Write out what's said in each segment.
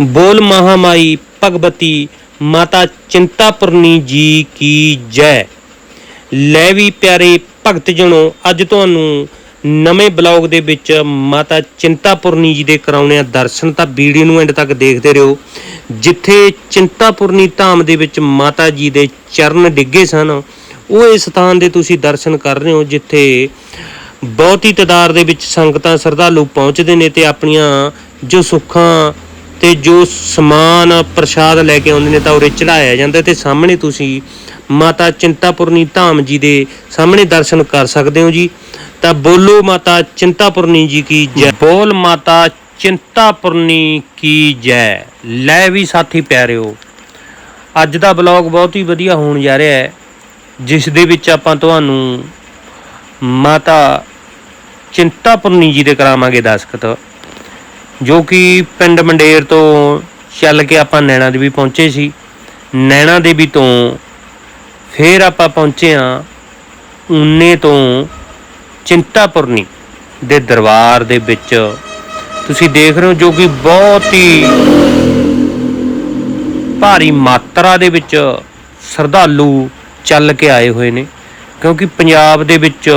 ਬੋਲ ਮਹਾਮਾਈ ਭਗਵਤੀ, ਮਾਤਾ ਚਿੰਤਾਪੁਰਨੀ ਜੀ ਕੀ ਜੈ। ਲੈ ਵੀ ਪਿਆਰੇ ਭਗਤ ਜਣੋ, ਅੱਜ ਤੁਹਾਨੂੰ ਨਵੇਂ ਬਲੌਗ ਦੇ ਵਿੱਚ ਮਾਤਾ ਚਿੰਤਾਪੁਰਨੀ ਜੀ ਦੇ ਕਰਾਉਣੇ ਆ ਦਰਸ਼ਨ। ਤਾਂ ਵੀਡੀਓ ਨੂੰ ਐਂਡ ਤੱਕ ਦੇਖਦੇ ਰਹੋ। ਜਿੱਥੇ ਚਿੰਤਾਪੁਰਨੀ ਧਾਮ ਦੇ ਵਿੱਚ ਮਾਤਾ ਜੀ ਦੇ ਚਰਨ ਡਿੱਗੇ ਸਨ, ਉਹ ਇਸ ਸਥਾਨ ਦੇ ਤੁਸੀਂ ਦਰਸ਼ਨ ਕਰ ਰਹੇ ਹੋ, ਜਿੱਥੇ ਬਹੁਤੀ ਤਾਦਾਦ ਦੇ ਵਿੱਚ ਸੰਗਤਾਂ, ਸ਼ਰਧਾਲੂ ਪਹੁੰਚਦੇ ਨੇ ਤੇ ਆਪਣੀਆਂ ਜੋ ਸੁੱਖਾਂ ਤੇ ਜੋ ਸਮਾਨ ਪ੍ਰਸ਼ਾਦ ਲੈ ਕੇ ਆਉਂਦੇ ਨੇ ਤਾਂ ਉਰੇ ਚੜਾਇਆ ਜਾਂਦਾ ਤੇ ਸਾਹਮਣੇ ਤੁਸੀਂ ਮਾਤਾ ਚਿੰਤਾਪੁਰਨੀ ਧਾਮ ਜੀ ਦੇ ਸਾਹਮਣੇ ਦਰਸ਼ਨ ਕਰ ਸਕਦੇ ਹੋ ਜੀ। ਤਾਂ ਬੋਲੋ ਮਾਤਾ ਚਿੰਤਾਪੁਰਨੀ ਜੀ ਕੀ ਜੈ। ਬੋਲ ਮਾਤਾ ਚਿੰਤਾਪੁਰਨੀ ਕੀ ਜੈ। ਲੈ ਵੀ ਸਾਥੀ ਪਿਆਰਿਓ, ਅੱਜ ਦਾ ਬਲੌਗ ਬਹੁਤ ਹੀ ਵਧੀਆ ਹੋਣ ਜਾ ਰਿਹਾ ਹੈ, ਜਿਸ ਦੇ ਵਿੱਚ ਆਪਾਂ ਤੁਹਾਨੂੰ ਮਾਤਾ ਚਿੰਤਾਪੁਰਨੀ ਜੀ ਦੇ ਕਰਾਵਾਂਗੇ ਦਸਖਤ। ਜੋ ਕਿ ਪਿੰਡ ਮੰਡੇਰ ਤੋਂ ਚੱਲ ਕੇ ਆਪਾਂ ਨੈਣਾ ਦੇਵੀ ਪਹੁੰਚੇ ਸੀ। ਨੈਣਾ ਦੇਵੀ ਤੋਂ ਫਿਰ ਆਪਾਂ ਪਹੁੰਚੇ ਹਾਂ ਉਨੇ ਤੋਂ ਚਿੰਤਾਪੁਰਨੀ ਦੇ ਦਰਬਾਰ ਦੇ ਵਿੱਚ। ਤੁਸੀਂ ਦੇਖ ਰਹੇ ਹੋ ਜੋ ਕਿ ਬਹੁਤ ਹੀ ਭਾਰੀ ਮਾਤਰਾ ਦੇ ਵਿੱਚ ਸ਼ਰਧਾਲੂ ਚੱਲ ਕੇ ਆਏ ਹੋਏ ਨੇ, ਕਿਉਂਕਿ ਪੰਜਾਬ ਦੇ ਵਿੱਚ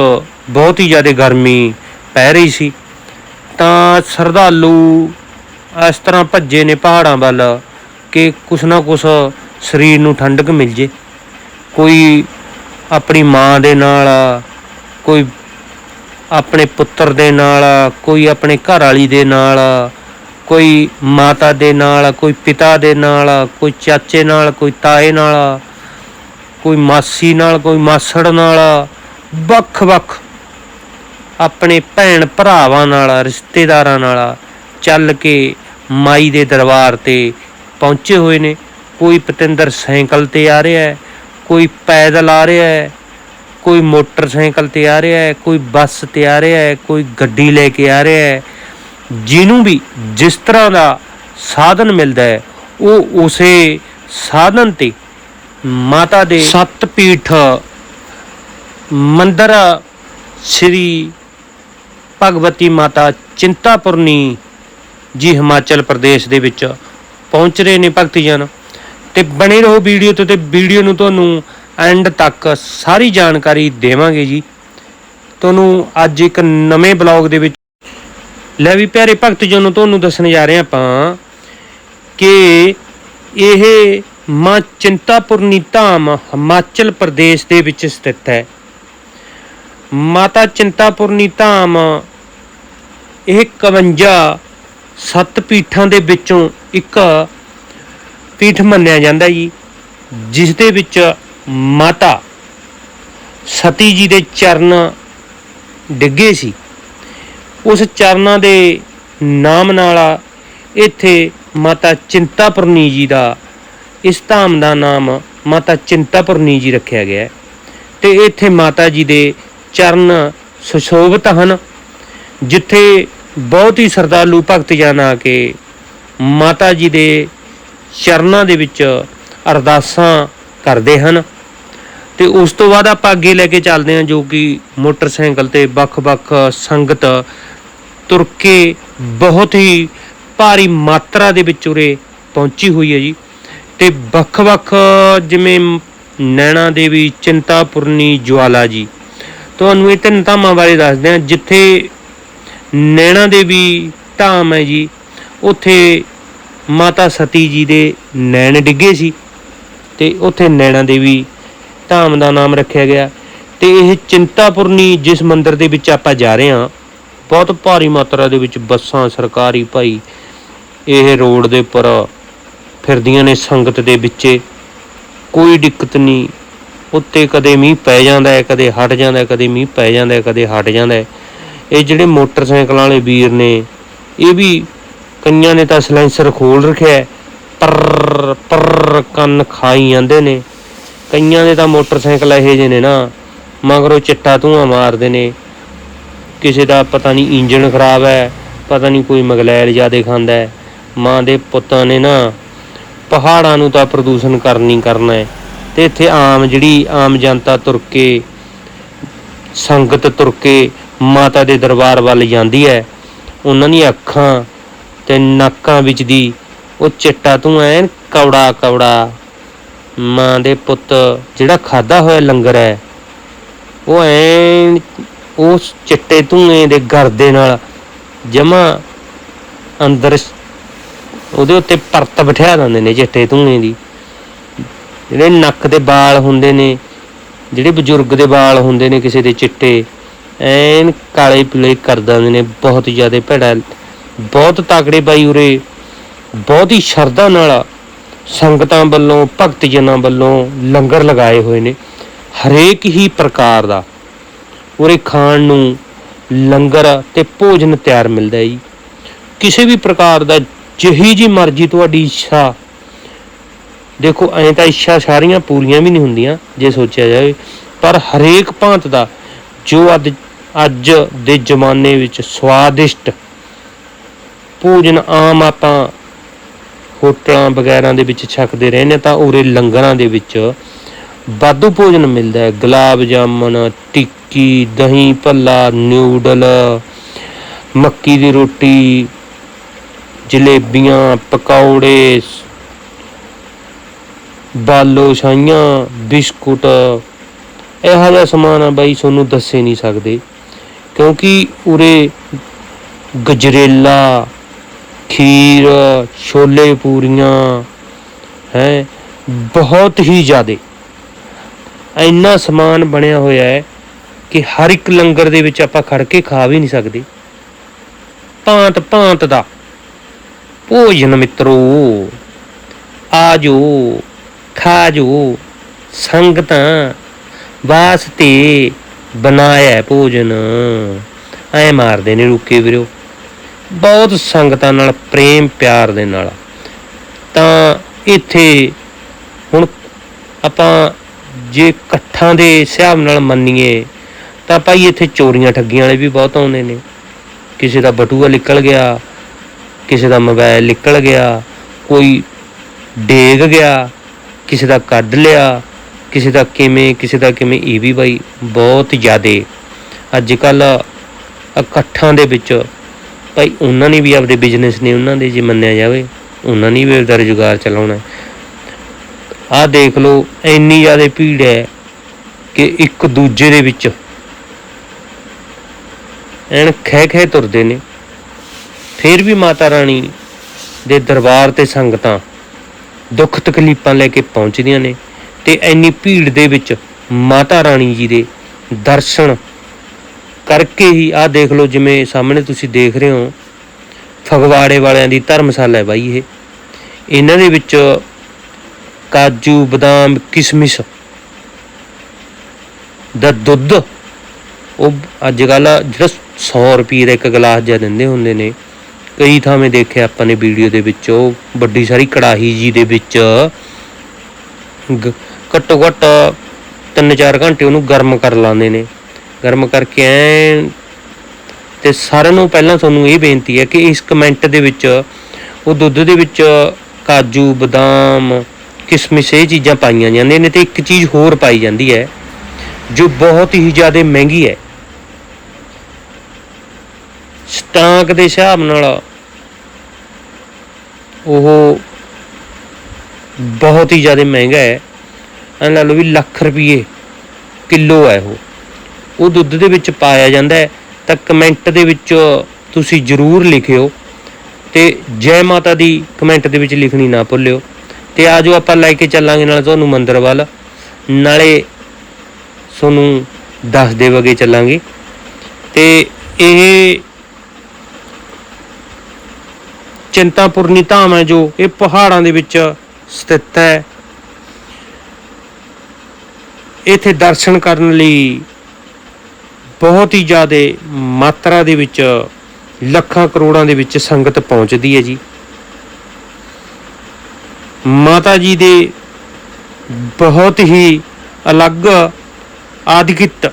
ਬਹੁਤ ਹੀ ਜ਼ਿਆਦਾ ਗਰਮੀ ਪੈ ਰਹੀ ਸੀ। ਤਾਂ ਸ਼ਰਧਾਲੂ ਇਸ ਤਰ੍ਹਾਂ ਭੱਜੇ ਨੇ ਪਹਾੜਾਂ ਵੱਲ ਕਿ ਕੁਛ ਨਾ ਕੁਛ ਸਰੀਰ ਨੂੰ ਠੰਡਕ ਮਿਲ ਜੇ। ਕੋਈ ਆਪਣੀ ਮਾਂ ਦੇ ਨਾਲ, ਕੋਈ ਆਪਣੇ ਪੁੱਤਰ ਦੇ ਨਾਲ, ਕੋਈ ਆਪਣੇ ਘਰ ਵਾਲੀ ਦੇ ਨਾਲ, ਕੋਈ ਮਾਤਾ ਦੇ ਨਾਲ, ਕੋਈ ਪਿਤਾ ਦੇ ਨਾਲ, ਕੋਈ ਚਾਚੇ ਨਾਲ, ਕੋਈ ਤਾਏ ਨਾਲ, ਕੋਈ ਮਾਸੀ ਨਾਲ, ਕੋਈ ਮਾਸੜ ਨਾਲ, ਵੱਖ-ਵੱਖ ਆਪਣੇ ਭੈਣ ਭਰਾਵਾਂ ਨਾਲ ਰਿਸ਼ਤੇਦਾਰਾਂ ਨਾਲ ਚੱਲ ਕੇ ਮਾਈ ਦੇ ਦਰਬਾਰ ਤੇ ਪਹੁੰਚੇ ਹੋਏ ਨੇ। ਕੋਈ ਪਤਿੰਦਰ ਸਾਈਕਲ ਤੇ ਆ ਰਿਹਾ ਹੈ ਕੋਈ ਪੈਦਲ ਆ ਰਿਹਾ ਹੈ ਕੋਈ ਮੋਟਰਸਾਈਕਲ ਤੇ ਆ ਰਿਹਾ ਹੈ ਕੋਈ ਬੱਸ ਤੇ ਆ ਰਿਹਾ ਹੈ ਕੋਈ ਗੱਡੀ ਲੈ ਕੇ ਆ ਰਿਹਾ ਹੈ। ਜਿਹਨੂੰ ਵੀ ਜਿਸ ਤਰ੍ਹਾਂ ਦਾ ਸਾਧਨ ਮਿਲਦਾ ਹੈ ਉਹ ਉਸੇ ਸਾਧਨ ਤੇ ਮਾਤਾ ਦੇ ਸੱਤ ਪੀਠ ਮੰਦਰ ਸ੍ਰੀ ਭਗਵਤੀ ਮਾਤਾ ਚਿੰਤਾਪੁਰਨੀ ਜੀ ਹਿਮਾਚਲ ਪ੍ਰਦੇਸ਼ ਦੇ ਵਿੱਚ ਪਹੁੰਚ ਰਹੇ ਨੇ ਭਗਤੀਜਨ। ਤੇ ਬਣੇ ਰਹੋ ਵੀਡੀਓ ਤੇ ਤੇ ਵੀਡੀਓ ਨੂੰ ਤੁਹਾਨੂੰ ਐਂਡ ਤੱਕ ਸਾਰੀ ਜਾਣਕਾਰੀ ਦੇਵਾਂਗੇ ਜੀ। ਤੁਹਾਨੂੰ ਅੱਜ ਇੱਕ ਨਵੇਂ ਬਲੌਗ ਦੇ ਵਿੱਚ ਲੈ ਵੀ ਪਿਆਰੇ ਭਗਤਜਨ ਨੂੰ ਤੁਹਾਨੂੰ ਦੱਸਣ ਜਾ ਰਹੇ ਹਾਂ ਆਪਾਂ ਕਿ ਇਹ ਮਾਂ ਚਿੰਤਾਪੁਰਨੀ ਧਾਮ ਹਿਮਾਚਲ ਪ੍ਰਦੇਸ਼ ਦੇ ਵਿੱਚ ਸਥਿਤ ਹੈ। ਮਾਤਾ ਚਿੰਤਾਪੁਰਨੀ ਧਾਮ ਇਹ 51 ਸੱਤ ਪੀਠਾਂ ਦੇ ਵਿੱਚੋਂ ਇੱਕ ਪੀਠ ਮੰਨਿਆ ਜਾਂਦਾ ਜੀ, ਜਿਸ ਦੇ ਵਿੱਚ ਮਾਤਾ ਸਤੀ ਜੀ ਦੇ ਚਰਨ ਡਿੱਗੇ ਸੀ। ਉਸ ਚਰਨਾਂ ਦੇ ਨਾਮ ਨਾਲ ਇੱਥੇ ਮਾਤਾ ਚਿੰਤਾਪੁਰਨੀ ਜੀ ਦਾ ਇਸ ਧਾਮ ਦਾ ਨਾਮ ਮਾਤਾ ਚਿੰਤਾਪੁਰਨੀ ਜੀ ਰੱਖਿਆ ਗਿਆ ਹੈ। ਤੇ ਇੱਥੇ ਮਾਤਾ ਜੀ ਦੇ ਚਰਨ ਸੁਸ਼ੋਭਿਤ ਹਨ, ਜਿੱਥੇ ਬਹੁਤ ਹੀ ਸਰਦਾਲੂ ਭਗਤ ਜਨ ਆ ਕੇ ਮਾਤਾ ਜੀ ਦੇ ਚਰਨਾਂ ਦੇ ਵਿੱਚ ਅਰਦਾਸਾਂ ਕਰਦੇ ਹਨ। ਤੇ ਉਸ ਤੋਂ ਬਾਅਦ ਆਪਾਂ ਅੱਗੇ ਲੈ ਕੇ ਚੱਲਦੇ ਹਾਂ ਜੋ ਕਿ ਮੋਟਰਸਾਈਕਲ ਤੇ ਵੱਖ-ਵੱਖ ਸੰਗਤ ਤੁਰ ਕੇ ਬਹੁਤ ਹੀ ਭਾਰੀ ਮਾਤਰਾ ਦੇ ਵਿੱਚ ਉਰੇ ਪਹੁੰਚੀ ਹੋਈ ਹੈ ਜੀ। ਤੇ ਵੱਖ-ਵੱਖ ਜਿਵੇਂ ਨੈਣਾ ਦੇਵੀ, ਚਿੰਤਾਪੁਰਨੀ ਜਵਾਲਾ ਜੀ। ਤੁਹਾਨੂੰ ਇਹ ਤਿੰਨ ਧਾਮਾਂ ਬਾਰੇ ਦੱਸਦੇ ਹਾਂ, ਜਿੱਥੇ ਨੈਣਾ ਦੇਵੀ ਧਾਮ ਹੈ ਜੀ। ਉੱਥੇ ਮਾਤਾ ਸਤੀ ਜੀ ਦੇ ਨੈਣ ਡਿੱਗੇ ਸੀ ਤੇ ਉੱਥੇ ਨੈਣਾ ਦੇਵੀ ਧਾਮ ਦਾ ਨਾਮ ਰੱਖਿਆ ਗਿਆ। ਤੇ ਇਹ ਚਿੰਤਾਪੁਰਨੀ ਜਿਸ ਮੰਦਿਰ ਦੇ ਵਿੱਚ ਆਪਾਂ ਜਾ ਰਹੇ ਹਾਂ, ਬਹੁਤ ਭਾਰੀ ਮਾਤਰਾ ਦੇ ਵਿੱਚ ਬੱਸਾਂ, ਸਰਕਾਰੀ ਭਾਈ ਇਹ ਰੋਡ ਦੇ ਉੱਪਰ ਫਿਰਦੀਆਂ ਨੇ ਸੰਗਤ ਦੇ ਵਿੱਚ। ਕੋਈ ਦਿੱਕਤ ਨਹੀਂ। ਉੱਤੇ ਕਦੇ ਮੀਂਹ ਪੈ ਜਾਂਦਾ ਹੈ, ਕਦੇ ਹਟ ਜਾਂਦਾ ਹੈ, ਕਦੇ ਮੀਂਹ ਪੈ ਜਾਂਦਾ ਹੈ, ਕਦੇ ਹਟ ਜਾਂਦਾ ਹੈ। ਇਹ ਜਿਹੜੇ ਮੋਟਰਸਾਈਕਲਾਂ ਵਾਲੇ ਵੀਰ ਨੇ, ਇਹ ਵੀ ਕਈਆਂ ਨੇ ਤਾਂ ਸਲੈਂਸਰ ਖੋਲ ਰੱਖਿਆ ਹੈ। ਪਰ ਪਰ ਕੰਨ ਖਾਈ ਜਾਂਦੇ ਨੇ। ਕਈਆਂ ਦੇ ਤਾਂ ਮੋਟਰਸਾਈਕਲ ਇਹੋ ਜਿਹੇ ਨੇ ਨਾ, ਮਗਰੋਂ ਚਿੱਟਾ ਧੂਆਂ ਮਾਰਦੇ ਨੇ। ਕਿਸੇ ਦਾ ਪਤਾ ਨਹੀਂ ਇੰਜਨ ਖਰਾਬ ਹੈ, ਪਤਾ ਨਹੀਂ ਕੋਈ ਮਗਲੈਲ ਜ਼ਿਆਦੇ ਖਾਂਦਾ ਹੈ। ਮਾਂ ਦੇ ਪੁੱਤਾਂ ਨੇ ਨਾ, ਪਹਾੜਾਂ ਨੂੰ ਤਾਂ ਪ੍ਰਦੂਸ਼ਣ ਕਰਨੀ ਕਰਨਾ ਹੈ। ਤੇ ਇੱਥੇ ਆਮ ਜਿਹੜੀ ਆਮ ਜਨਤਾ ਤੁਰ ਕੇ, ਸੰਗਤ ਤੁਰ ਕੇ ਮਾਤਾ ਦੇ ਦਰਬਾਰ ਵੱਲ ਜਾਂਦੀ ਹੈ ਉਹਨਾਂ ਦੀਆਂ ਅੱਖਾਂ ਤੇ ਨੱਕਾਂ ਵਿੱਚ ਦੀ ਉਹ ਚਿੱਟਾ ਤੂੰ ਐਨ ਕੌੜਾ ਕੌੜਾ ਮਾਂ ਦੇ ਪੁੱਤ ਜਿਹੜਾ ਖਾਦਾ ਹੋਇਆ ਲੰਗਰ ਹੈ ਉਹ ਐਨ ਉਸ ਚਿੱਟੇ ਧੂਏ ਦੇ ਗਰਦੇ ਨਾਲ ਜਮਾ ਅੰਦਰ ਉਹਦੇ ਉੱਤੇ ਪਰਤ ਬਿਠਾ ਦਿੰਦੇ ਨੇ ਚਿੱਟੇ ਧੂਏ ਦੀ। ਜਿਹੜੇ ਨੱਕ ਦੇ ਵਾਲ ਹੁੰਦੇ ਨੇ, ਜਿਹੜੇ ਬਜ਼ੁਰਗ ਦੇ ਵਾਲ ਹੁੰਦੇ ਨੇ ਕਿਸੇ ਦੇ ਚਿੱਟੇ ਐਨ ਕਾਲੇ ਪੀਲੇ ਕਰ ਦਿੰਦੇ ਨੇ, ਬਹੁਤ ਜ਼ਿਆਦਾ ਭੈੜਾ, ਬਹੁਤ ਤਾਕੜੇ ਬਾਈ ਉਰੇ, ਬਹੁਤ ਹੀ ਸ਼ਰਧਾ ਨਾਲ ਸੰਗਤਾਂ ਵੱਲੋਂ, ਭਗਤ ਜਨਾਂ ਵੱਲੋਂ ਲੰਗਰ ਲਗਾਏ ਹੋਏ ਨੇ, ਹਰੇਕ ਹੀ ਪ੍ਰਕਾਰ ਦਾ। ਉਰੇ ਖਾਣ ਨੂੰ ਲੰਗਰ ਤੇ ਭੋਜਨ ਤਿਆਰ ਮਿਲਦਾ ਹੈ ਜੀ। ਕਿਸੇ ਵੀ ਪ੍ਰਕਾਰ ਦਾ, ਜਿਹੀ ਜੀ ਮਰਜ਼ੀ ਤੁਹਾਡੀ ਇੱਛਾ। ਦੇਖੋ, ਐਂ ਤਾਂ ਇੱਛਾ ਸਾਰੀਆਂ ਪੂਰੀਆਂ ਵੀ ਨਹੀਂ ਹੁੰਦੀਆਂ, ਜੇ ਸੋਚਿਆ ਜਾਵੇ। ਪਰ ਹਰੇਕ ਭਾਂਤ ਦਾ, ਜੋ ਅੱਜ ਅੱਜ ਦੇ ਜ਼ਮਾਨੇ ਵਿੱਚ ਸਵਾਦਿਸ਼ਟ ਭੋਜਨ ਆਮ ਆਪਾਂ ਹੋਟਲਾਂ ਵਗੈਰਾ ਦੇ ਵਿੱਚ ਛਕਦੇ ਰਹਿੰਦੇ ਨੇ ਤਾਂ ਉਰੇ ਲੰਗਰਾਂ ਦੇ ਵਿੱਚ ਵਾਧੂ ਭੋਜਨ ਮਿਲਦਾ ਹੈ। ਗੁਲਾਬ ਜਾਮਨ, ਟਿੱਕੀ, ਦਹੀਂ ਭੱਲਾ, ਨਿਊਡਲ, ਮੱਕੀ ਦੀ ਰੋਟੀ, ਜਲੇਬੀਆਂ, ਪਕੌੜੇ, ਬਾਲੋ ਸ਼ਾਈਆਂ ਬਿਸਕੁਟ, ਇਹੋ ਜਿਹਾ ਸਮਾਨ ਆ ਬਾਈ, ਤੁਹਾਨੂੰ ਦੱਸੇ ਨਹੀਂ ਸਕਦੇ। ਕਿਉਂਕਿ ਉਰੇ ਗਜਰੇਲਾ, ਖੀਰ, ਛੋਲੇ ਪੂਰੀਆਂ, ਹੈ, ਬਹੁਤ ਹੀ ਜ਼ਿਆਦੇ। ਇੰਨਾ ਸਮਾਨ ਬਣਿਆ ਹੋਇਆ ਹੈ ਕਿ ਹਰ ਇੱਕ ਲੰਗਰ ਦੇ ਵਿੱਚ ਆਪਾਂ ਖੜ ਕੇ ਖਾ ਵੀ ਨਹੀਂ ਸਕਦੇ। ਭਾਂਤ ਭਾਂਤ ਦਾ। ਭੋਜਨ ਮਿੱਤਰੋ, ਆਜੋ, ਖਾਜੋ, ਸੰਗਤਾਂ ਵਾਸਤੇ ਬਣਾਇਆ ਭੋਜਨ। ਐ ਮਾਰਦੇ ਨੇ ਰੁਕੇ ਵੀਰੋ। ਬਹੁਤ ਸੰਗਤਾਂ ਨਾਲ, ਪ੍ਰੇਮ ਪਿਆਰ ਦੇ ਨਾਲ। ਤਾਂ ਇੱਥੇ ਹੁਣ ਆਪਾਂ ਜੇ ਇਕੱਠਾਂ ਦੇ ਹਿਸਾਬ ਨਾਲ ਮੰਨੀਏ, ਤਾਂ ਭਾਈ ਇੱਥੇ ਚੋਰੀਆਂ ਠੱਗੀਆਂ ਵਾਲੇ ਵੀ ਬਹੁਤ ਆਉਂਦੇ ਨੇ। ਕਿਸੇ ਦਾ ਬਟੂਆ ਨਿਕਲ ਗਿਆ, ਕਿਸੇ ਦਾ ਮੋਬਾਈਲ ਨਿਕਲ ਗਿਆ, ਕੋਈ ਡੇਗ ਗਿਆ, ਕਿਸੇ ਦਾ ਕੱਢ ਲਿਆ। ਕਿਸੇ ਦਾ ਕਿਵੇਂ, ਕਿਸੇ ਦਾ ਕਿਵੇਂ, ਇਹ ਵੀ ਬਾਈ ਬਹੁਤ ਜ਼ਿਆਦੇ। ਅੱਜ ਕੱਲ ਇਕੱਠਾਂ ਦੇ ਵਿੱਚ ਭਾਈ ਉਹਨਾਂ ਨੇ ਵੀ ਆਪਦੇ ਬਿਜ਼ਨਸ ਨੇ ਉਹਨਾਂ ਦੇ ਜੇ ਮੰਨਿਆ ਜਾਵੇ, ਉਹਨਾਂ ਨੇ ਵੀ ਆਪਦਾ ਰੁਜ਼ਗਾਰ ਚਲਾਉਣਾ। ਆਹ ਦੇਖ ਲਓ, ਇੰਨੀ ਜ਼ਿਆਦਾ ਭੀੜ ਹੈ ਕਿ ਇੱਕ ਦੂਜੇ ਦੇ ਵਿੱਚ ਐਨ ਖਹਿ ਖਹਿ ਤੁਰਦੇ ਨੇ। ਫਿਰ ਵੀ ਮਾਤਾ ਰਾਣੀ ਦੇ ਦਰਬਾਰ ਤੇ ਸੰਗਤਾਂ ਦੁੱਖ ਤਕਲੀਫਾਂ ਲੈ ਕੇ ਪਹੁੰਚਦੀਆਂ ਨੇ। ਤੇ ਇੰਨੀ ਭੀੜ ਦੇ ਵਿੱਚ ਮਾਤਾ ਰਾਣੀ ਜੀ ਦੇ ਦਰਸ਼ਨ ਕਰਕੇ ਹੀ ਆਹ ਦੇਖ ਲਓ ਜਿਵੇਂ ਸਾਹਮਣੇ ਤੁਸੀਂ ਦੇਖ ਰਹੇ ਹੋ, ਫਗਵਾੜੇ ਵਾਲਿਆਂ ਦੀ ਧਰਮਸ਼ਾਲਾ ਹੈ ਬਾਈ ਇਹ। ਇਹਨਾਂ ਦੇ ਵਿੱਚ ਕਾਜੂ, ਬਦਾਮ, ਕਿਸ਼ਮਿਸ਼ ਦਾ ਦੁੱਧ, ਉਹ ਅੱਜ ਕੱਲ ਜਿਹੜਾ 100 ਰੁਪਏ ਦਾ ਇੱਕ ਗਲਾਸ ਜਿਹਾ ਦਿੰਦੇ ਹੁੰਦੇ ਨੇ। ਕਈ ਥਾਵੇਂ ਦੇਖਿਆ ਆਪਾਂ ਨੇ ਵੀਡੀਓ ਦੇ ਵਿੱਚ, ਉਹ ਵੱਡੀ ਸਾਰੀ ਕੜਾਹੀ ਜੀ ਦੇ ਵਿੱਚ ਘੱਟੋ ਘੱਟ 3-4 ਘੰਟੇ ਉਹਨੂੰ ਗਰਮ ਕਰ ਲਾਉਂਦੇ ਨੇ। ਗਰਮ ਕਰਕੇ ਐ ਤੇ ਸਾਰਿਆਂ ਨੂੰ ਪਹਿਲਾਂ ਤੁਹਾਨੂੰ ਇਹ ਬੇਨਤੀ ਹੈ ਕਿ ਇਸ ਕਮੈਂਟ ਦੇ ਵਿੱਚ, ਉਹ ਦੁੱਧ ਦੇ ਵਿੱਚ ਕਾਜੂ, ਬਦਾਮ, ਕਿਸ਼ਮਿਸ਼ ਇਹ ਚੀਜ਼ਾਂ ਪਾਈਆਂ ਜਾਂਦੀਆਂ ਨੇ ਤੇ ਇੱਕ ਚੀਜ਼ ਹੋਰ ਪਾਈ ਜਾਂਦੀ ਹੈ, ਜੋ ਬਹੁਤ ਹੀ ਜ਼ਿਆਦਾ ਮਹਿੰਗੀ ਹੈ। ਸਟਾਕ ਦੇ ਹਿਸਾਬ ਨਾਲ ਉਹ ਬਹੁਤ ਹੀ ਜ਼ਿਆਦਾ ਮਹਿੰਗਾ ਹੈ। ਐਂ ਲਾ ਲਓ ਵੀ ਲੱਖ ਰੁਪਏ ਕਿਲੋ ਹੈ ਉਹ। ਉਹ ਦੁੱਧ ਦੇ ਵਿੱਚ ਪਾਇਆ ਜਾਂਦਾ ਹੈ। ਤਾਂ ਕਮੈਂਟ ਦੇ ਵਿੱਚ ਤੁਸੀਂ ਜਰੂਰ ਲਿਖਿਓ ਤੇ ਜੈ ਮਾਤਾ ਦੀ ਕਮੈਂਟ ਦੇ ਵਿੱਚ ਲਿਖਣੀ ਨਾ ਭੁੱਲਿਓ। ਤੇ ਆਜੋ ਆਪਾਂ ਲੈ ਕੇ ਚੱਲਾਂਗੇ, ਨਾਲ ਤੁਹਾਨੂੰ ਮੰਦਰ ਵੱਲ। ਨਾਲੇ ਤੁਹਾਨੂੰ ਦੱਸ ਦੇ ਵਗੇ ਚੱਲਾਂਗੇ। ਤੇ ਇਹ ਚਿੰਤਾਪੁਰਨੀ ਧਾਮ ਹੈ ਜੋ ਇਹ ਪਹਾੜਾਂ ਦੇ ਵਿੱਚ ਸਥਿਤ ਹੈ। ਇੱਥੇ ਦਰਸ਼ਨ ਕਰਨ ਲਈ ਬਹੁਤ ਹੀ ਜ਼ਿਆਦਾ ਮਾਤਰਾ ਦੇ ਵਿੱਚ, ਲੱਖਾਂ ਕਰੋੜਾਂ ਦੇ ਵਿੱਚ ਸੰਗਤ ਪਹੁੰਚਦੀ ਹੈ ਜੀ। ਮਾਤਾ ਜੀ ਦੇ ਬਹੁਤ ਹੀ ਅਲੱਗ ਆਦਿਕਿਤ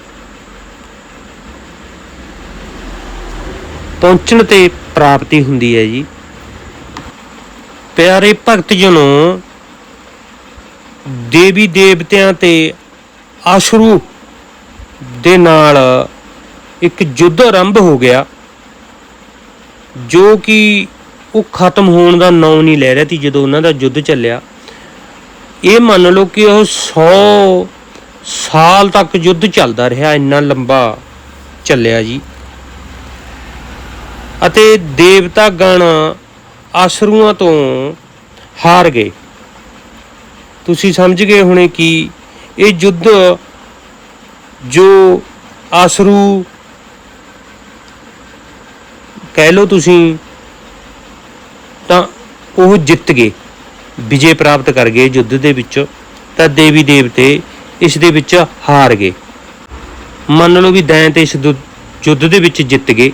ਪਹੁੰਚਣ ਤੇ ਪ੍ਰਾਪਤੀ ਹੁੰਦੀ ਹੈ ਜੀ। ਪਿਆਰੇ ਭਗਤ ਜਨੋ, ਦੇਵੀ ਦੇਵਤਿਆਂ ਤੇ ਆਸ਼ਰੂ ਦੇ ਨਾਲ ਇੱਕ ਯੁੱਧ ਆਰੰਭ ਹੋ ਗਿਆ, ਜੋ ਕਿ ਉਹ ਖਤਮ ਹੋਣ ਦਾ ਨਾਂ ਨਹੀਂ ਲੈ ਰਿਹਾ ਸੀ ਜਦੋਂ ਉਹਨਾਂ ਦਾ ਯੁੱਧ ਚੱਲਿਆ। ਇਹ ਮੰਨ ਲਓ ਕਿ ਉਹ 100 ਸਾਲ ਤੱਕ ਯੁੱਧ ਚੱਲਦਾ ਰਿਹਾ, ਇੰਨਾ ਲੰਬਾ ਚੱਲਿਆ ਜੀ। ਅਤੇ ਦੇਵਤਾ ਗਣ ਆਸਰੂਆਂ ਤੋਂ ਹਾਰ ਗਏ। ਤੁਸੀਂ ਸਮਝ ਗਏ ਹੋਣੇ ਕਿ ਇਹ ਯੁੱਧ ਜੋ ਆਸਰੂ ਕਹਿ ਲਓ ਤੁਸੀਂ, ਤਾਂ ਉਹ ਜਿੱਤ ਗਏ, ਵਿਜੇ ਪ੍ਰਾਪਤ ਕਰ ਗਏ ਯੁੱਧ ਦੇ ਵਿੱਚ, ਤਾਂ ਦੇਵੀ ਦੇਵਤੇ ਇਸ ਦੇ ਵਿੱਚ ਹਾਰ ਗਏ। ਮੰਨ ਲਓ ਵੀ ਦੈਂਤ ਇਸ ਦੁ- ਯੁੱਧ ਦੇ ਵਿੱਚ ਜਿੱਤ ਗਏ।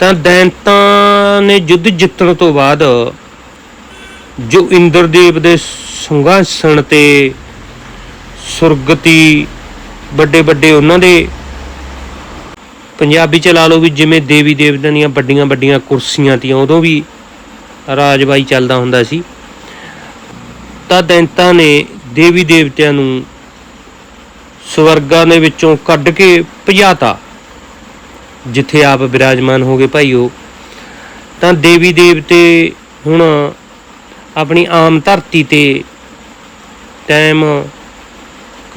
ਤਾਂ ਦੈਂਤਾਂ ਨੇ ਯੁੱਧ ਜਿੱਤਣ ਤੋਂ ਬਾਅਦ ਜੋ ਇੰਦਰਦੇਵ ਦੇ ਸਿੰਘਾਸਣ ਤੇ ਸੁਰਗਤੀ ਵੱਡੇ ਵੱਡੇ ਉਹਨਾਂ ਦੇ। ਪੰਜਾਬੀ ਚ ਲਾ ਲਓ ਵੀ ਜਿਵੇਂ ਦੇਵੀ ਦੇਵਤਿਆਂ ਦੀਆਂ ਵੱਡੀਆਂ ਵੱਡੀਆਂ ਕੁਰਸੀਆਂ ਤੀਆਂ, ਉਦੋਂ ਵੀ ਰਾਜਬਾਈ ਚੱਲਦਾ ਹੁੰਦਾ ਸੀ। ਤਾਂ ਦੈਂਤਾਂ ਨੇ ਦੇਵੀ ਦੇਵਤਿਆਂ ਨੂੰ ਸਵਰਗਾਂ ਦੇ ਵਿੱਚੋਂ ਕੱਢ ਕੇ ਭਜਾਤਾ। ਜਿੱਥੇ ਆਪ ਬਿਰਾਜਮਾਨ ਹੋ ਗਏ ਭਾਈਓ। ਤਾਂ ਦੇਵੀ ਦੇਵਤੇ ਹੁਣ ਆਪਣੀ ਆਮ ਧਰਤੀ ਤੇ ਟਾਈਮ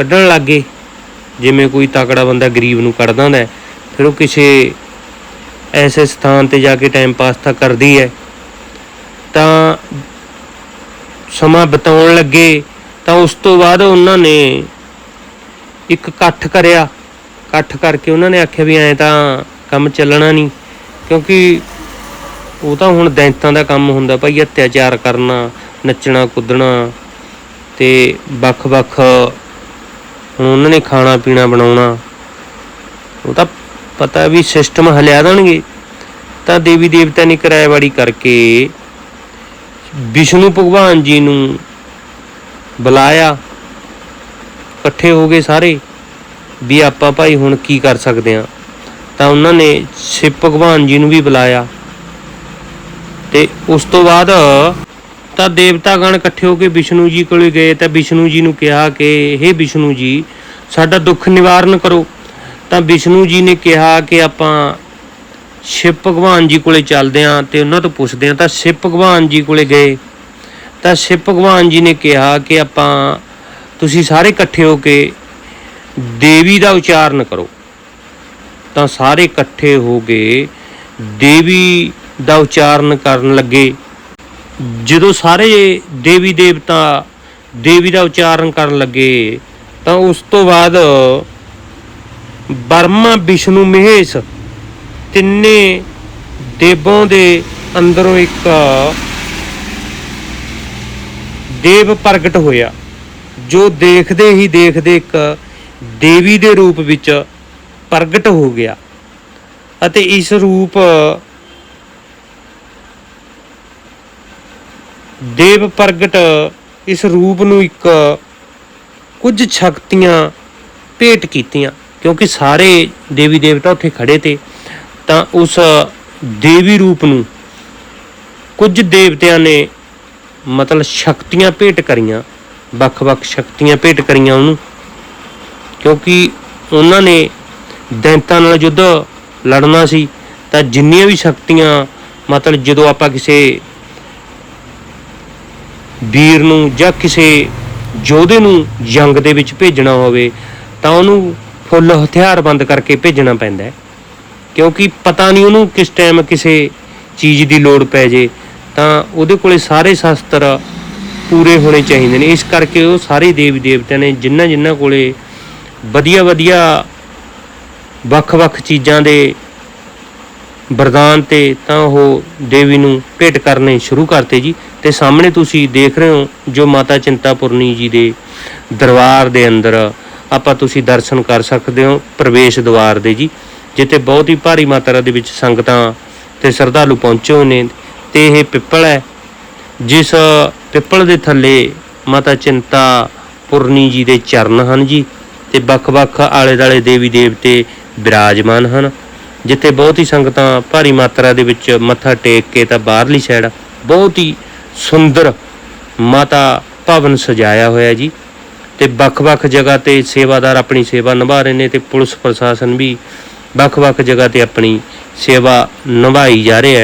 ਕੱਢਣ ਲੱਗੇ ਜਿਵੇਂ ਕੋਈ ਤਕੜਾ ਬੰਦਾ ਗਰੀਬ ਨੂੰ ਕੱਢਦਾ ਹੁੰਦਾ ਫਿਰ ਉਹ ਕਿਸੇ ਐਸੇ ਸਥਾਨ ਤੇ ਜਾ ਕੇ ਟਾਈਮ ਪਾਸ ਤਾਂ ਕਰਦੀ ਹੈ। ਤਾਂ ਸਮਾਂ ਬਿਤਾਉਣ ਲੱਗੇ, ਤਾਂ ਉਸ ਤੋਂ ਬਾਅਦ ਉਹਨਾਂ ਨੇ ਇੱਕ ਇਕੱਠ ਕਰਿਆ। ਇਕੱਠ ਕਰਕੇ ਉਹਨਾਂ ਨੇ ਆਖਿਆ ਵੀ ਐਂ ਤਾਂ ਕੰਮ ਚੱਲਣਾ ਨਹੀਂ, ਕਿਉਂਕਿ ਉਹ ਤਾਂ ਹੁਣ ਦੈਂਤਾਂ ਦਾ ਕੰਮ ਹੁੰਦਾ ਭਾਈ, ਅਤਿਆਚਾਰ ਕਰਨਾ, ਨੱਚਣਾ, ਕੁੱਦਣਾ ਤੇ ਵੱਖ-ਵੱਖ ਹੁਣ ਉਹਨਾਂ ਨੇ ਖਾਣਾ ਪੀਣਾ ਬਣਾਉਣਾ। ਉਹ ਤਾਂ ਪਤਾ ਵੀ ਸਿਸਟਮ ਹਲਿਆ ਦੇਣਗੇ। ਤਾਂ ਦੇਵੀ ਦੇਵਤਾ ਨੇ ਕਿਰਾਏਵਾੜੀ ਕਰਕੇ ਵਿਸ਼ਨੂੰ ਭਗਵਾਨ ਜੀ ਨੂੰ ਬੁਲਾਇਆ। ਇਕੱਠੇ ਹੋ ਗਏ ਸਾਰੇ ਵੀ ਆਪਾਂ ਭਾਈ ਹੁਣ ਕੀ ਕਰ ਸਕਦੇ ਆ ਤਾਂ ਉਹਨਾਂ ਨੇ ਸ਼ਿਵ ਭਗਵਾਨ ਜੀ ਨੂੰ ਵੀ ਬੁਲਾਇਆ। ਤੇ ਉਸ ਤੋਂ ਬਾਅਦ ਤਾਂ ਦੇਵਤਾਗਣ ਇਕੱਠੇ ਹੋ ਕੇ ਵਿਸ਼ਨੂੰ ਜੀ ਕੋਲੇ ਗਏ ਤਾਂ ਵਿਸ਼ਨੂੰ ਜੀ ਨੂੰ ਕਿਹਾ ਕਿ हे ਵਿਸ਼ਨੂੰ ਜੀ, ਸਾਡਾ ਦੁੱਖ ਨਿਵਾਰਨ ਕਰੋ। ਤਾਂ ਵਿਸ਼ਨੂੰ ਜੀ ਨੇ ਕਿਹਾ ਕਿ ਆਪਾਂ ਸ਼ਿਵ ਭਗਵਾਨ ਜੀ ਕੋਲੇ ਚੱਲਦੇ ਆਂ ਤੇ ਉਹਨਾਂ ਤੋਂ ਪੁੱਛਦੇ ਆਂ ਤਾਂ ਸ਼ਿਵ ਭਗਵਾਨ ਜੀ ਕੋਲੇ ਗਏ? ਤਾਂ ਸ਼ਿਵ ਭਗਵਾਨ ਜੀ ਨੇ ਕਿਹਾ ਕਿ ਆਪਾਂ, ਤੁਸੀਂ ਸਾਰੇ ਇਕੱਠੇ ਹੋ ਕੇ ਦੇਵੀ ਦਾ ਉਚਾਰਨ ਕਰੋ। ਤਾਂ ਸਾਰੇ ਇਕੱਠੇ ਹੋ ਕੇ ਦੇਵੀ ਦਾ ਉਚਾਰਨ ਕਰਨ ਲੱਗੇ। ਜਦੋਂ ਸਾਰੇ ਦੇਵੀ ਦੇਵਤਾ ਦੇਵੀ ਦਾ ਉਚਾਰਨ ਕਰਨ ਲੱਗੇ, ਤਾਂ ਉਸ ਤੋਂ ਬਾਅਦ, ਬਰਮਾ, ਵਿਸ਼ਨੂੰ, ਮਹੇਸ਼ ਤਿੰਨੇ ਦੇਵਾਂ ਦੇ ਅੰਦਰੋਂ ਇੱਕ ਦੇਵ ਪ੍ਰਗਟ ਹੋਇਆ, ਜੋ ਦੇਖਦੇ ਹੀ ਦੇਖਦੇ ਇੱਕ ਦੇਵੀ ਦੇ ਰੂਪ ਵਿੱਚ ਪ੍ਰਗਟ ਹੋ ਗਿਆ। ਅਤੇ ਇਸ ਰੂਪ ਦੇਵ ਪ੍ਰਗਟ ਇਸ ਰੂਪ ਨੂੰ ਇੱਕ ਕੁਝ ਸ਼ਕਤੀਆਂ ਭੇਟ ਕੀਤੀਆਂ। ਕਿਉਂਕਿ ਸਾਰੇ ਦੇਵੀ ਦੇਵਤਾ ਉੱਥੇ ਖੜੇ ਤੇ, ਤਾਂ ਉਸ ਦੇਵੀ ਰੂਪ ਨੂੰ ਕੁਝ ਦੇਵਤਿਆਂ ਨੇ ਮਤਲਬ ਸ਼ਕਤੀਆਂ ਭੇਟ ਕਰੀਆਂ, ਵੱਖ-ਵੱਖ ਸ਼ਕਤੀਆਂ ਭੇਟ ਕਰੀਆਂ ਉਹਨੂੰ। ਕਿਉਂਕਿ ਉਹਨਾਂ ਨੇ ਦੈਂਤਾਂ ਨਾਲ ਯੁੱਧ ਲੜਨਾ ਸੀ, ਤਾਂ ਜਿੰਨੀਆਂ ਵੀ ਸ਼ਕਤੀਆਂ ਮਤਲਬ ਜਦੋਂ ਆਪਾਂ ਕਿਸੇ ਵੀਰ ਨੂੰ ਜਾਂ ਕਿਸੇ ਯੋਧੇ ਨੂੰ ਜੰਗ ਦੇ ਵਿੱਚ ਭੇਜਣਾ ਹੋਵੇ, ਤਾਂ ਉਹਨੂੰ ਫੁੱਲ ਹਥਿਆਰਬੰਦ ਕਰਕੇ ਭੇਜਣਾ ਪੈਂਦਾ ਹੈ। ਕਿਉਂਕਿ ਪਤਾ ਨਹੀਂ ਉਹਨੂੰ ਕਿਸ ਟਾਈਮ ਕਿਸੇ ਚੀਜ਼ ਦੀ ਲੋੜ ਪੈ ਜੇ, ਤਾਂ ਉਹਦੇ ਕੋਲੇ ਸਾਰੇ ਸ਼ਸਤਰ ਪੂਰੇ ਹੋਣੇ ਚਾਹੀਦੇ ਨੇ। ਇਸ ਕਰਕੇ ਉਹ ਸਾਰੇ ਦੇਵੀ ਦੇਵਤਿਆਂ ਨੇ ਜਿਨ੍ਹਾਂ ਜਿਨ੍ਹਾਂ ਕੋਲੇ ਵਧੀਆ ਵਧੀਆ ਵੱਖ-ਵੱਖ ਚੀਜ਼ਾਂ ਦੇ ਵਰਦਾਨ ਤੇ ਤਾਂ ਉਹ ਦੇਵੀ ਨੂੰ ਭੇਟ ਕਰਨੇ ਸ਼ੁਰੂ ਕਰਤੇ ਜੀ। ਤੇ ਸਾਹਮਣੇ ਤੁਸੀਂ ਦੇਖ ਰਹੇ ਹੋ ਜੋ ਮਾਤਾ ਚਿੰਤਾਪੁਰਨੀ ਜੀ ਦੇ ਦਰਬਾਰ ਦੇ ਅੰਦਰ ਆਪਾਂ ਤੁਸੀਂ ਦਰਸ਼ਨ ਕਰ ਸਕਦੇ ਹੋ ਪ੍ਰਵੇਸ਼ ਦੁਆਰ ਦੇ ਜੀ, ਜਿੱਥੇ ਬਹੁਤ ਹੀ ਭਾਰੀ ਮਾਤਰਾ ਦੇ ਵਿੱਚ ਸੰਗਤਾਂ ਤੇ ਸ਼ਰਧਾਲੂ ਪਹੁੰਚੇ ਹੋਏ ਨੇ ਤੇ ਇਹ ਪਿੱਪਲ ਹੈ, ਜਿਸ ਪਿੱਪਲ ਦੇ ਥੱਲੇ ਮਾਤਾ ਚਿੰਤਾਪੁਰਨੀ ਜੀ ਦੇ ਚਰਨ ਹਨ ਜੀ ਤੇ ਵੱਖ-ਵੱਖ ਆਲੇ-ਦਾਲੇ ਦੇਵੀ ਦੇਵਤੇ ਬਿਰਾਜਮਾਨ ਹਨ, ਜਿੱਥੇ ਬਹੁਤ ਹੀ ਸੰਗਤਾਂ ਭਾਰੀ ਮਾਤਰਾ ਦੇ ਵਿੱਚ ਮੱਥਾ ਟੇਕ ਕੇ ਤਾਂ ਬਾਹਰਲੀ ਸਾਈਡ ਬਹੁਤ ਹੀ ਸੁੰਦਰ ਮਾਤਾ ਭਵਨ ਸਜਾਇਆ ਹੋਇਆ ਜੀ। ਤੇ ਵੱਖ-ਵੱਖ ਜਗ੍ਹਾ ਤੇ ਸੇਵਾਦਾਰ ਆਪਣੀ ਸੇਵਾ ਨਿਭਾ ਰਹੇ ਨੇ ਤੇ ਪੁਲਿਸ ਪ੍ਰਸ਼ਾਸਨ ਵੀ ਵੱਖ-ਵੱਖ ਜਗ੍ਹਾ ਤੇ ਆਪਣੀ ਸੇਵਾ ਨਿਭਾਈ ਜਾ ਰਿਹਾ ਹੈ।